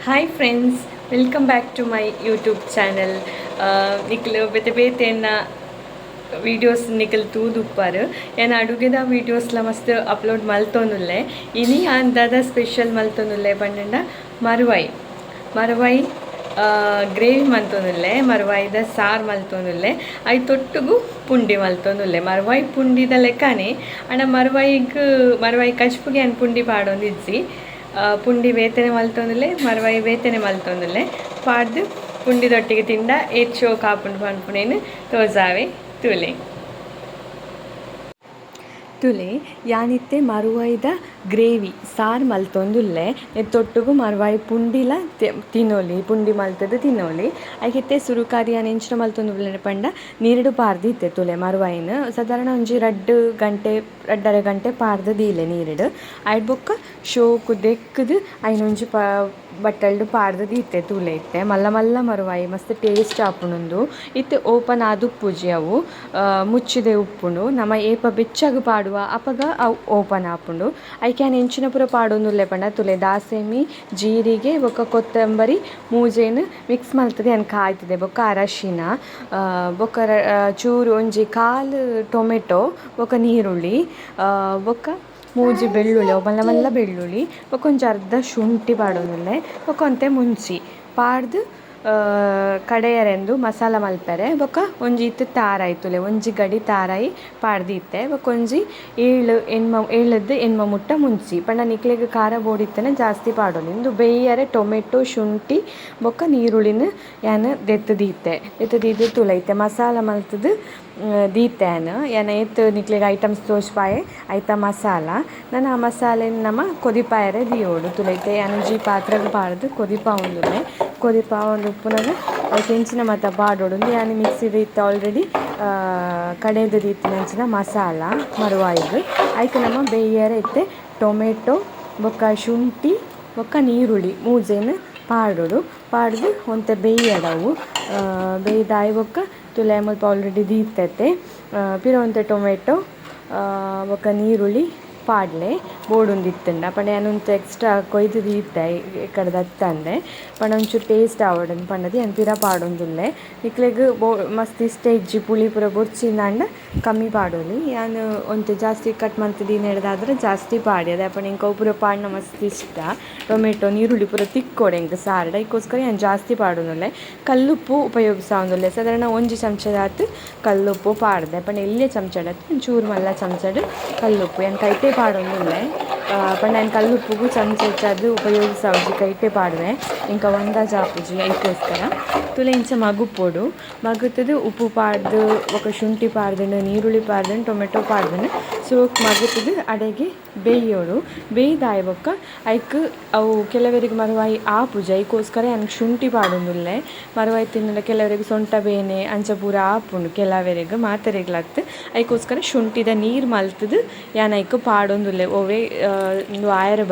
Hi friends welcome back to my YouTube channel ನಿಕ್ಲು ಬೇತೆ ಬೇತೆನ್ನ videos Nikhil ತೂದುಪ್ಪರ್ ಏನು ಅಡುಗೆದ ವೀಡಿಯೋಸ್ಲ ಮಸ್ತ್ ಅಪ್ಲೋಡ್ ಮಲ್ತೊಂದುಲ್ಲೆ ಇನಿ ಅಂದಾದ ಸ್ಪೆಷಲ್ ಮಲ್ತೊಂದುಲ್ಲೆ ಪಂಡ ಮರವಾಯಿ ಮರವಾಯಿ ಗ್ರೇವಿ ಮಲ್ತೊಂದುಲ್ಲೆ ಮರವಾಯಿದ ಸಾರು ಮಲ್ತೊಂದುಲ್ಲೆ ಐ ತೊಟ್ಟುಗು ಪುಂಡಿ ಮಲ್ತೊಂದುಲ್ಲೆ ಮರವಾಯಿ ಪುಂಡಿದ ಲೆಕ್ಕನೇ ಅಣ್ಣ ಮರವಾಯಿಗೆ ಮರವಾಯಿ ಕಚ್ಪುಗೆ ಅನ್ ಪುಂಡಿ ಪಾಡೊಂದಿಜ್ಜಿ ಪುಂಡಿ ಬೇತನೆ ಮಲ್ತೊಂದುಲ್ಲೆ ಮರವಾಯಿ ಬೇತನೆ ಮಲ್ತೊಂದುಲ್ಲೆ. ಪಾಡ್ದು ಪುಂಡಿದೊಟ್ಟಿಗೆ ತಿಂಡ ಹೆಚ್ಚು ಕಾಪುಂಡು ಪನ್ಪುನೇನು ತೋಜಾವೆ ತುಲೆ. ತುಲೆ, ಯಾನಿತ್ತೆ ಮರುವಾಯ್ದ ಗ್ರೇವಿ, ಸಾರು ಮಲ್ತೊಂದುಲ್ಲೆ ತೊಟ್ಟುಗು ಮರುವಾಯಿ ಪುಂಡಿಲ ತೆ- ತಿನ್ನೋಲಿ, ಪುಂಡಿ ಮಲ್ತದ ತಿನ್ನೋಲಿ. ಐಕೆತ್ತೆ ಸುರುಕಾರಿ ಎಂಚಿನ ಮಲ್ತೊಂದುಲ್ಲೆ ಪಂಡ, ನೀರುಡು ಪಾರ್ದಿತ್ತೆ ತುಲೆ ಮರುವಾಯಿನ. ಸಾಧಾರಣ ಒಂಜಿ ರಡ್ಡು ಗಂಟೆ, ರಡ್ಡರ ಗಂಟೆ ಪಾರ್ದ ದೀಲೆ ನೀರುಡು. ಐಡ್ ಬೊಕ್ಕ ಶೋಕು ದೆಕ್ಕದು ಐನೊಂಜಿ ಪ, ಬಟ್ಟಲ್ಡು ಪಾಡ್ದು ಇತ್ತೆ ತೂಲೆ ಇತ್ತೆ. ಮಲ್ಲ ಮಲ್ಲ ಮರುವಾಯಿ, ಮಸ್ತ್ ಟೇಸ್ಟ್ ಆಪುಂಡು ಇತ್ತೆ ಓಪನ್ ಆದು ಉಪ್ಪುಜಿ ಅವು ಮುಚ್ಚಿದೆ ಉಪ್ಪುಂಡು ನಮ ಏಪ ಬೆಚ್ಚಗು ಪಾಡುವ ಅಪಗ ಅವು ಓಪನ್ ಆಪುಂಡು ಐಕ್ಯಾನ್ ಎಂಚಿನ ಪೂರ ಪಾಡೊಂದುಲ್ಲೆ ಪಂಡ ತುಲೆ ದಾಸೆಮಿ ಜೀರಿಗೆ ಬೊಕ್ಕ ಕೊತ್ತಂಬರಿ ಮೂಜೆನ್ ಮಿಕ್ಸ್ ಮಲ್ತದೆ ಅನ್ ಕಾಯ್ತದೆ ಬೊಕ್ಕ ಅರಶಿನ ಬೊಕ್ಕ ಚೂರು ಒಂಜಿ ಕಾಲು ಟೊಮೆಟೊ ಬೊಕ್ಕ ನೀರುಳ್ಳಿ ಬೊಕ್ಕ ಮೂಜಿ ಬೆಳ್ಳುಳ್ಳಿ ಮಲ್ಲ ಮಲ್ಲ ಬೆಳ್ಳುಳ್ಳಿ ಬೊಕ್ಕ ಒಂಜಿ ಅರ್ಧ ಶುಂಠಿ ಪಾಡೊಂದುಲ್ಲೆ ಬೊಕ್ಕ ಒಂತೆ ಮುಂಚಿ ಪಾಡ್ದು ಕಡೆಯರೆಂದು ಮಸಾಲ ಮಲ್ಪೆರೆ. ಬೊಕ್ಕ ಒಂಜಿ ಇತ್ತು ತಾರಾಯ್ತುಲೆ ಒಂಜಿ ಗಡಿ ತಾರಾಯಿ ಪಾಡ್ದಿತ್ತೆ ಬೊಕ್ಕ ಒಂಜಿ ಏಳು ಎಣ್ಮ, ಏಳದ್ದು ಎಣ್ಮ ಮುಟ್ಟ ಮುಂಚಿ. ಪಂಡ ನಿಕ್ಲೆಗ್ ಖಾರ ಬೋಡಿತ್ತನೆ ಜಾಸ್ತಿ ಪಾಡೋಲಿ. ಇಂದು ಬೇಯರೆ ಟೊಮೆಟೊ, ಶುಂಠಿ, ಬೊಕ್ಕ ನೀರುಳ್ಳಿನ ಯಾನ ದೆತ್ತದೀತೆ ದೀತೆ ದೆತ್ತು ದೀದು ತುಲೈತೆ ಮಸಾಲ ಮಲ್ತದು ದೀತೆ ಯಾನ್. ಯಾನ ಏತ್ ನಿಕ್ಲೆಗ್ ಐಟಮ್ಸ್ ತೋಜ್ಪಾಯೆ, ಐತ ಮಸಾಲ. ನಾನು ಆ ಮಸಾಲೆನ ನಮ ಕೊದಿಪಾಯರೆ ದಿಯೋಡು ತುಲೈತೆ ಯಾನಂಜಿ ಪಾತ್ರೆಗ್ ಪಾಡ್ದು ಕೊದಿಪಾ ಕೊದಿಪಾ ಒಂದು ಉಪ್ಪುನಾಗ. ಅದಕ್ಕೆ ಹೆಂಚಿನ ಮತ್ತ ಪಾಡೋಡು ಯಾನು ಮಿಕ್ಸಿ ರೀತಿ ಆಲ್ರೆಡಿ ಕಡೆದ ರೀತಿ ಹೆಂಚಿನ ಮಸಾಲ, ಮರುವಾಯಿದು. ಅದಕ್ಕೆ ನಮ್ಮ ಬೇಯರೆ ಇತ್ತೆ ಟೊಮೆಟೊ, ಬೊಕ್ಕ ಶುಂಠಿ, ಬೊಕ್ಕ ನೀರುಳ್ಳಿ. ಮೂಜೆನ್ ಪಾಡೋಡು ಪಾಡ್ದು ಒಂತೆ ಬೇಯಡವು ಬೇಯ್ದಾಯಿ ಬೊಕ್ಕ ತುಲೆ ಮುಲ್ಪ ಆಲ್ರೆಡಿ ದೀತೈತೆ. ಪಿರ ಒಂತೆ ಟೊಮೆಟೊ ಬೊಕ್ಕ ನೀರುಳ್ಳಿ ಪಾಡ್ಲೆ ಬೋಡುಂದಿತ್ತಂಡ. ಪಂಡ ಯಾನೊಂತ ಎಕ್ಸ್ಟ್ರಾ ಕೊಯ್ದು ದೀತೆ ಕಡೆ ದತ್ತಂದೆ ಪಂಡ ಒಂಚೂರು ಟೇಸ್ಟ್ ಆವಡನ್ ಪಂಡದು ಏನು ಪಿರ ಪಾಡೊಂದುಲ್ಲೆ. ನಿಕ್ಲೆಗ್ ಬೋ, ಮಸ್ತ್ ಇಷ್ಟ ಇಜ್ಜಿ ಪುಳಿ ಪೂರ ಬೊರ್ಚಿಂದಾಂಡ ಕಮ್ಮಿ ಪಾಡೋಲಿ. ನಾನು ಒಂತೆ ಜಾಸ್ತಿ ಕಟ್ ಮಂತದೀನ ಹಿಡ್ದಾದ್ರೆ ಜಾಸ್ತಿ ಪಾಡಿ. ಅದೇ ಪಂಡ ಇಂಕ ಪೂರ ಪಾಡ್ನ ಮಸ್ತ್ ಇಷ್ಟ. ಟೊಮೆಟೊ, ನೀರುಳ್ಳಿ ಪೂರ ತಿಕ್ಕೊಡೆ ಇಂಕ ಸಾರ್ಡ. ಇದಕ್ಕೋಸ್ಕರ ಏನು ಜಾಸ್ತಿ ಪಾಡೋನುಲ್ಲೆ ಕಲ್ಲುಪ್ಪು ಉಪಯೋಗಿಸಾವುದಿಲ್ಲ. ಸಾಧಾರಣ ಒಂಜಿ ಚಮಚದಾತ್ ಕಲ್ಲುಪ್ಪು ಪಾಡ್ದೆ. ಪಂಡ ಎಲ್ಲಿಯ ಚಮಚಡತ್ ಒಂಚೂರು ಮಲ್ಲ ಚಮಚಡ್ ಕಲ್ಲುಪ್ಪು. ಏನು ಕೈಟೆ ಪಾಡೊಂದುಲ್ಲೆ ಕಲ್ಲುಪ್ಪುಗು ಚಮಚ ಹೆಚ್ಚದು ಉಪಯೋಗಿಸಾವುಜಿ ಕೈಟೆ ಪಾಡುವೆ ಇಂಕ ಜಾಪುಜಿ ಐಕೋಸ್ಕರ ತುಲೆ ಇಂಚ ಮಗು ಪೋಡು. ಮಗುತದು ಉಪ್ಪು ಪಾಡ್ದು, ಒಕ ಶುಂಠಿ ಪಾಡ್ದನು, ನೀರುಳ್ಳಿ ಪಾಡ್ದನು, ಟೊಮೆಟೊ ಪಾಡ್ದನು. ಸೋಕ್ ಮಗುತದು ಅಡೆಗೆ ಬೇಯೋಡು. ಬೇಯ್ದಾಯ್ ಬೊಕ್ಕ ಐಕ್ ಅವು ಕೆಲವರಿಗೆ ಮರುವಾಯಿ ಆಪುಜ ಐಕೋಸ್ಕರ ನನಗೆ ಶುಂಠಿ ಪಾಡೊಂದುಲ್ಲೆ. ಮರುವಾಯಿ ತಿನ್ನಲ ಕೆಲವರಿಗೆ ಸೊಂಟ ಬೇನೆ, ಅಂಚ ಪೂರ ಆಪುಂಡು. ಕೆಲವರಿಗೆ ಮಾತರೆಗ್ಲತ್ತು ಐಕೋಸ್ಕರ ಶುಂಠಿದ ನೀರು ಮಲ್ತದು, ಯಾನ ಐಕ್ ಪಾಡೊಂದುಲ್ಲೆ. ಒವೆ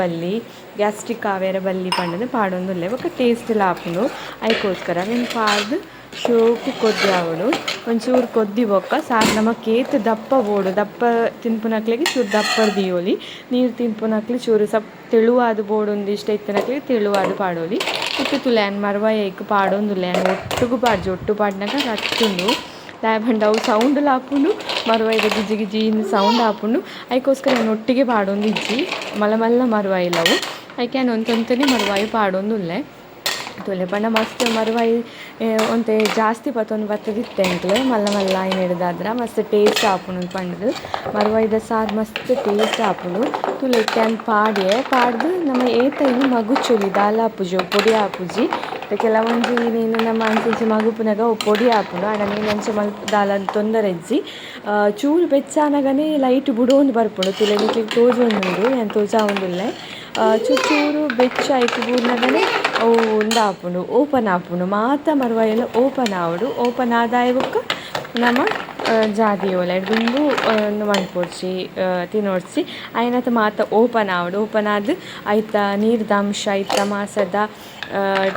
ಬಲ್ಲಿ, ಗ್ಯಾಸ್ಟ್ರಿಕ್ ಆವೇರ ಬಲ್ಲಿ ಪಂಡದು ಪಾಡೊಂದುಲ್ಲೆ ಬೊಕ್ಕ ಟೇಸ್ಟ್ ಲಾಪುಂಡು ಐಕೋಸ್ಕರ నేను ಪಾಡ್ದು ಶೋಕು ಕೊದ್ದಿ ಆವಡು ಒಂಚೂರು ಕೊದ್ದಿ ಬೊಕ್ಕ. ಸಾರ್ ನಮ ಕೇತ್ ದಪ್ಪ ಬೋಡು ದಪ್ಪ ತಿನ್ಪುನಕ್ಲೆಗೆ ಚೂರು ದಪ್ಪರ್ ದಿಯೋಲಿ. ನೀರು ತಿನ್ಪುನಕ್ಲಿ ಚೂರು ಸಪ್ ತೆಳುವಾದ ಬೋಡು ಒಂದು ಇಷ್ಟ ಇತ್ತನಕ್ಲೆ ತೆಳುವಾದ ಪಾಡೋಲಿ. ಮರವಾಯ ಐಕ್ ಪಾಡೊಂದುಲ್ಲೆ ಯಾನ್ ಒಟ್ಟುಗು ಪಾಡ್ಜಿ ಒಟ್ಟು ಪಾಡ್ನಾಗ ರಟ್ಟುಂಡು ದಾಯಬಂಡ ಅವು ಸೌಂಡ್ ಲಾಪುಂಡು ಮರುವಾಯಿದ ಗಿಜಿ ಗಿಜಿ ಸೌಂಡ್ ಆಪುಂಡು ಅದಕ್ಕೋಸ್ಕರ ನಾನು ಒಟ್ಟಿಗೆ ಪಾಡೊಂದು ಇಜ್ಜಿ. ಮಲ್ಲ ಮಲ್ಲ ಮರುವಾಯಿಲ್ಲವು ಅದಕ್ಕೆ ನಾನು ಒಂತೊಂತನೇ ಮರುವಾಯಿ ಪಾಡೊಂದುಲ್ಲೆ ತುಲೆ ಬಣ್ಣ ಮಸ್ತ್ ಮರುವಾಯಿ ಒಂತೆ ಜಾಸ್ತಿ ಪತ್ತೊಂದು ಬತ್ತದಿತ್ತೆ ಅಂಕ್ಲೆ ಮಲ್ಲ ಮಲ್ಲ ಏನು ಹಿಡ್ದಾದ್ರ ಮಸ್ತ್ ಟೇಸ್ಟ್ ಆಪುಂಡು ಪಂಡದು. ಮರುವಾಯಿದ ಸಾರು ಮಸ್ತ್ ಟೇಸ್ಟ್ ಹಾಪುಣು ತುಲೆ ಕ್ಯಾನ್ ಪಾಡಿಯೇ. ಪಾಡ್ದು ನಮ್ಮ ಮಗು ಮಗುಚೊಲಿ ದಾಲ ಹಾಪುಜಿ ಪುಡಿ ಆಪುಜಿ ಕೆಲವೊಂದು ನೀನು ನಮ್ಮ ಅಂಚೆ ಮಗುಪುನಾಗ ಪೊಡಿ ಆಪುಂಡು ಆಡ ನೀನು ಅಂಚೆ ಮಲ್ ದಾಲ ತೊಂದರೆ ಇಜ್ಜಿ ಚೂರು ಬೆಚ್ಚಾನಗನೆ ಲೈಟ್ ಬುಡೋಂದು ಬರ್ಪುಂಡು. ತುಲೆ ತೋಜೊಂದು ತೋಜೊಂದುಂಡು ಏನು ತೋಜಾ ಒಂದುಲ್ಲೆ ಚೂರು ಚೂರು ಬೆಚ್ಚ ಐಕು ಬೂರ್ನಗನೆ ಅವು ಉಂದು ಆಪುಂಡು ಓಪನ್ ಆಪುಂಡು ಮಾತ ಮರುವಾಯೆಲ್ಲ ಓಪನ್ ಆವಡು ಓಪನ್ ಆದಾಯ ಬೊಕ್ಕ ನಮ್ಮ ಜಾದಿ ಬಿಂದು ದುಂಬು ಮಣ್ಪೊಡ್ಸಿ ತಿನ್ನೋಡ್ಸಿ ಆಯ್ನತ್ತ ಮಾತ ಓಪನ್ ಆವಡು ಓಪನ್ ಆದ, ಆಯ್ತಾ ನೀರ್ದ ಅಂಶ ಐತ ಮಾಸದ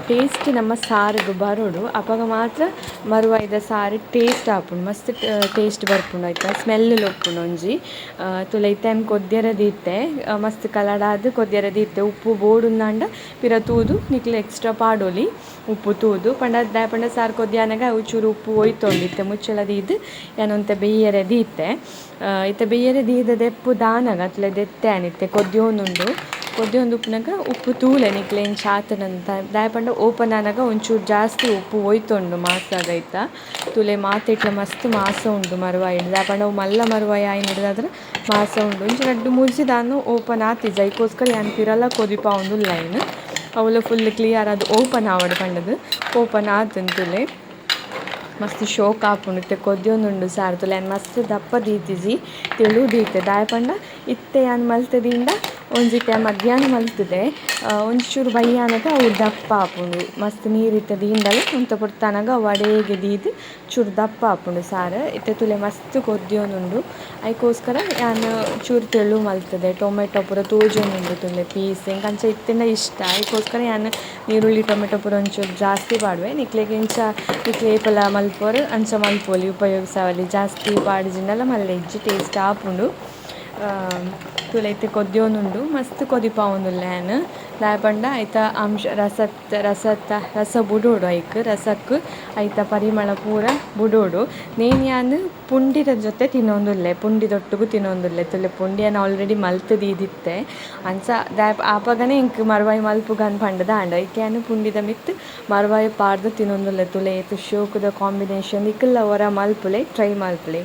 ಟೇಸ್ಟ್ ನಮ್ಮ ಸಾರುಗು ಬರೋಡು ಅಪಗ ಮಾತ್ರ ಮರುವಾಯ್ದ ಸಾರು ಟೇಸ್ಟ್ ಆಪುಂಡು ಮಸ್ತ್ ಟೇಸ್ಟ್ ಬರ್ಪುಂಡು ಆಯ್ತಾ? ಸ್ಮೆಲ್ ಲೋಕೊಂಡು ಒಂಜಿ. ತುಲ ಇತ್ತೆನ್ ಕೊದ್ಯರೆ ದೀತೆ ಮಸ್ತ್ ಕಲಡಾದ್ ಕೊದ್ಯರೆ ದೀತೆ ಉಪ್ಪು ಬೋಡುಂದಾಂಡ ಪಿರ ತೂದು, ನಿಕ್ಲೆ ಎಕ್ಸ್ಟ್ರಾ ಪಾಡೋಲಿ ಉಪ್ಪು ತೂದು. ಪಂಡ ದಾಯೆ ಪಂಡ ಸಾರು ಕೊದ್ಯಾನಾಗ ಚೂರು ಉಪ್ಪು ಹೋಯ್ತೊಂಡಿತ್ತೆ ಮುಚ್ಚಳ ದೀದ್ ಒಂತೆ ಬೆಯ್ಯರೆ ದೀತೆ ಇತ್ತೆ. ದೆಪ್ಪು ದಾನಗ, ಅತ್ಲೆ ದೆತ್ತೆ ಅನಿತ್ತೆ ಕೊದ್ಯೋಂದುಂಡು ಕೊದ್ಯೋಂದು ಉಪ್ಪುನಗ ಉಪ್ಪು ತೂಲೆ ನಿಕ್ಲೆ ಎಂಚ ಆತುಂಡಂತ ದಾಯೆ ಪಂಡ ಓಪನ್ ಆನಗ ಒಂಚೂರು ಜಾಸ್ತಿ ಉಪ್ಪು ಒಯ್ತೊಂಡು ಮಾಸಾದ ಐತ ತುಲೆ ಇಟ್ಲೆ ಮಸ್ತ್ ಮಾಸ ಉಂಡು ಮರವಾಯಿ ದಾಯೆ ಪಂಡ ಅವು ಮಲ್ಲ ನಡೆದಾದ್ರೆ ಆಯಿನದಾದ್ರ ಮಾಸ ಉಂಡು. ಇಂಚು ರಡ್ಡ್ ಮೂಜಿ ದಾನು ಓಪನ್ ಆತಿಜ ಐಕೋಸ್ಕರ ಯಾನ್ ಒಂದು ಲೈನ್ ಅವುಲ ಫುಲ್ ಕ್ಲಿಯರ್ ಅದು ಓಪನ್ ಆವಡ್ ಪಂಡದು. ಓಪನ್ ಆತುಂಡ್ ತುಲೆ. ಮಸ್ತ್ ಶೋಕ್ ಆಪುಂಡು ಇತ್ತೆ ಕೊದ್ಯೊಂದುಂಡು ಸಾರ್ ತುಲೆ. ಮಸ್ತ್ ದಪ್ಪ ದೀತಿಜಿ ತೆಳು ದೀತೆ. ದಾಯೆ ಪಂಡ ಇತ್ತೆ ಯಾನ್ ಮಲ್ತದಿಂಡ ಒಂಜಿತ್ತೆ ಮಧ್ಯಾಹ್ನ ಮಲ್ತುದೆ. ಒಂಚೂರು ಬಯ್ಯಾನಗ ಅವು ದಪ್ಪ ಆಪುಂಡು. ಮಸ್ತ್ ನೀರ್ ಇತ್ತೆ ದೀಂಡಲ ಉಂತ ಪುಡ್ತಾನಗ ಅವು ಅಡೆಗೆ ದೀದ್ ಚೂರು ದಪ್ಪ ಆಪುಂಡು ಸಾರು. ಇತ್ತೆ ತುಲೆ ಮಸ್ತ್ ಕೊದ್ಯೋನುಂಡು ಐಕೋಸ್ಕರ ಯಾನ್ ಚೂರು ತೆಳು ಮಲ್ತುದೆ. ಟೊಮೆಟೊ ಪೂರ ತೋಜೊಂದುಂಡು ತುಲೆ ಪೀಸ್. ಎಂಕ್ ಅಂಚ ಇತ್ತೆಂಡ ಇಷ್ಟ. ಐಕೋಸ್ಕರ ಯಾನ್ ನೀರುಳ್ಳಿ ಟೊಮೆಟೊ ಪುರ ಒಂಚೂರು ಜಾಸ್ತಿ ಪಾಡುವೆ. ನಿಕ್ಲೆಗ್ ಇಂಚ ನಿಕ್ಲೆ ಏಪಲ ಮಲ್ಪೊರು ಅಂಚ ಮಲ್ಪೊಲಿ ಉಪಯೋಗಿಸಾವಲಿ. ಜಾಸ್ತಿ ಪಾಡ್ಜಿಂಡಲ ಮಲ್ಲೆ ಇಜ್ಜಿ, ಟೇಸ್ಟ್ ಆಪುಂಡು. ತುಲೆ ಕೊದ್ಯೋನುಂಡು, ಮಸ್ತ್ ಕೊದಿಪಾವೊಂದುಲ್ಲೆ ಆಯನ್ ದಾಯೆ ಪಂಡ ಐತ ಅಂಶ, ರಸತ್ ರಸತ್ತ ರಸ ಬುಡೊಡು ಐಕ್ ರಸಕ್ ಐತ ಪರಿಮಳ ಪೂರ ಬುಡೊಡು. ನೇನ್ ಯಾನ್ ಪುಂಡಿದ ಜೊತೆ ತಿನೊಂದುಲ್ಲೆ ಪುಂಡಿದೊಟ್ಟುಗು ತಿನೊಂದುಲ್ಲೆ ತುಲೆ ಪುಂಡಿ ಯಾನ್ ಆಲ್ರೆಡಿ ಮಲ್ತ್ ದೀದಿತ್ತೆ. ಅಂಚ ದಾಯ ಆಪಗನೆ ಇಂಕ್ ಮರವಾಯಿ ಮಲ್ಪುಗನ್ ಗನ್ ಪಂಡ್ ದಾಂಡ. ಐಕೆ ಯಾನ್ ಪುಂಡಿದ ಮಿತ್ತ್ ಮರುವಾಯಿ ಪಾಡ್ದ್ ತಿನೊಂದುಲ್ಲೆ ತುಲೆ. ಶೋಕದ ಶೋಕುದ ಕಾಂಬಿನೇಷನ್ ನಿಕುಲ್ಲ ಒರ ಮಲ್ಪುಲೆ, ಟ್ರೈ ಮಲ್ಪುಲೆ.